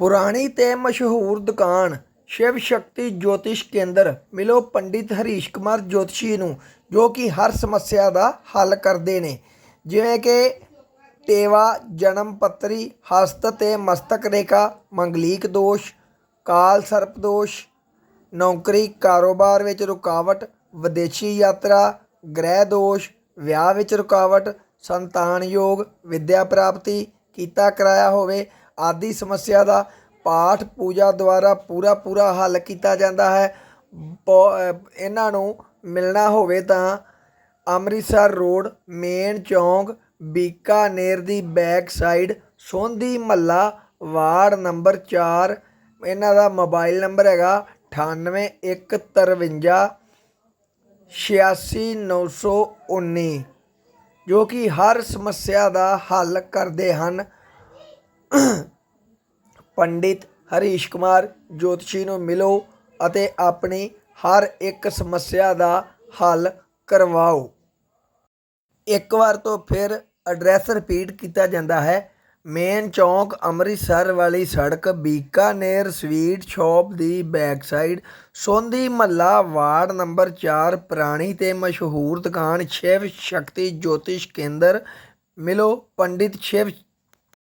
ਪੁਰਾਣੀ ਤੇ ਮਸ਼ਹੂਰ ਦੁਕਾਨ ਸ਼ਿਵ ਸ਼ਕਤੀ ਜੋਤਿਸ਼ ਕੇਂਦਰ ਮਿਲੋ ਪੰਡਿਤ ਹਰੀਸ਼ ਕੁਮਾਰ ਜੋਤਸ਼ੀ ਨੂੰ, ਜੋ ਕਿ ਹਰ ਸਮੱਸਿਆ ਦਾ ਹੱਲ ਕਰਦੇ ਨੇ। ਜਿਵੇਂ ਕਿ ਟੇਵਾ ਜਨਮ ਪੱਤਰੀ, ਹਸਤ ਤੇ ਮਸਤਕ ਰੇਖਾ, ਮੰਗਲੀਕ ਦੋਸ਼, ਕਾਲ ਸਰਪ ਦੋਸ਼, ਨੌਕਰੀ, ਕਾਰੋਬਾਰ ਵਿੱਚ ਰੁਕਾਵਟ, ਵਿਦੇਸ਼ੀ ਯਾਤਰਾ, ਗ੍ਰਹਿ ਦੋਸ਼, ਵਿਆਹ ਵਿੱਚ ਰੁਕਾਵਟ, ਸੰਤਾਨ ਯੋਗ, ਵਿਦਿਆ ਪ੍ਰਾਪਤੀ, ਕੀਤਾ ਕਰਾਇਆ ਹੋਵੇ ਆਦਿ ਸਮੱਸਿਆ ਦਾ ਪਾਠ ਪੂਜਾ ਦੁਆਰਾ ਪੂਰਾ ਪੂਰਾ ਹੱਲ ਕੀਤਾ ਜਾਂਦਾ ਹੈ। ਪ- ਇਹਨਾਂ ਨੂੰ ਮਿਲਣਾ ਹੋਵੇ ਤਾਂ ਅੰਮ੍ਰਿਤਸਰ ਰੋਡ, ਮੇਨ ਚੌਂਕ ਬੀਕਾਨੇਰ ਦੀ ਬੈਕ ਸਾਈਡ ਸੋਂਦੀ ਮੱਲਾ, ਵਾਰਡ ਨੰਬਰ 4 ਇਹਨਾਂ ਦਾ ਮੋਬਾਈਲ ਨੰਬਰ ਹੈਗਾ 98153 86919 ਜੋ ਕਿ ਹਰ ਸਮੱਸਿਆ ਦਾ ਹੱਲ ਕਰਦੇ ਹਨ। ਪੰਡਿਤ ਹਰੀਸ਼ ਕੁਮਾਰ ਜੋਤਸ਼ੀ ਨੂੰ ਮਿਲੋ ਅਤੇ ਆਪਣੀ ਹਰ ਇੱਕ ਸਮੱਸਿਆ ਦਾ ਹੱਲ ਕਰਵਾਓ। ਇੱਕ ਵਾਰ ਤੋਂ ਫਿਰ ਐਡਰੈਸ ਰਿਪੀਟ ਕੀਤਾ ਜਾਂਦਾ ਹੈ। ਮੇਨ ਚੌਂਕ ਅੰਮ੍ਰਿਤਸਰ ਵਾਲੀ ਸੜਕ ਬੀਕਾਨੇਰ ਸਵੀਟ ਸ਼ਾਪ ਦੀ ਬੈਕ ਸਾਈਡ ਸੋਂਦੀ ਮਹੱਲਾ ਵਾਰਡ ਨੰਬਰ 4 ਪੁਰਾਣੀ ਤੇ ਮਸ਼ਹੂਰ ਦੁਕਾਨ ਸ਼ਿਵ ਸ਼ਕਤੀ ਜੋਤਿਸ਼ ਕੇਂਦਰ। ਮਿਲੋ ਪੰਡਿਤ ਸ਼ਿਵ